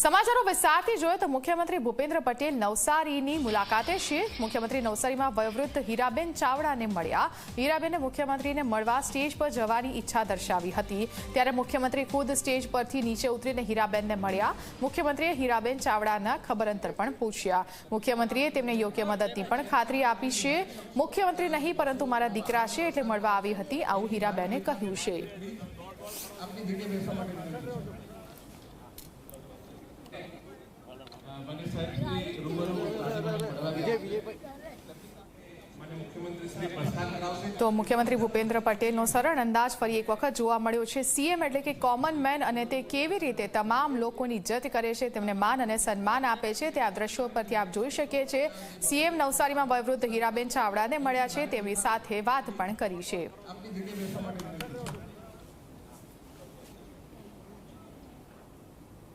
સમાચારો વિસ્તારથી જોઈએ તો મુખ્યમંત્રી ભૂપેન્દ્ર પટેલ નવસારીની મુલાકાતે છે. મુખ્યમંત્રી નવસારીમાં વયોવૃદ્ધ હીરાબેન ચાવડાને મળ્યા. હીરાબેને મુખ્યમંત્રીને મળવા સ્ટેજ પર જવાની ઈચ્છા દર્શાવી હતી. ત્યારે મુખ્યમંત્રી ખુદ સ્ટેજ પરથી નીચે ઉતરીને હીરાબેનને મળ્યા. મુખ્યમંત્રીએ હીરાબેન ચાવડાના ખબર અંતર પણ પૂછ્યા. મુખ્યમંત્રીએ તેમને યોગ્ય મદદની પણ ખાતરી આપી છે. મુખ્યમંત્રી નહીં, પરંતુ મારા દીકરા છે એટલે મળવા આવી હતી, આવું હીરાબેને કહ્યું છે મને સાહેબની રૂબરૂ રાજ્યમાં મળવા ગયા. મને મુખ્યમંત્રી શ્રી તો મુખ્યમંત્રી ભૂપેન્દ્ર પટેલનો સરળ અંદાજ ફરી એક વખત જોવા મળ્યો છે. સીએમ એટલે કે કોમન મેન અને તે કેવી રીતે તમામ લોકોની ઇજ્જત કરે છે તેમને માન અને સન્માન આપે છે તે આ દ્રશ્યો પરથી આપ જોઈ શકીએ છીએ. સીએમ નવસારીમાં વયવૃદ્ધ હીરાબેન ચાવડાને મળ્યા છે. તેમની સાથે વાત પણ કરી છે.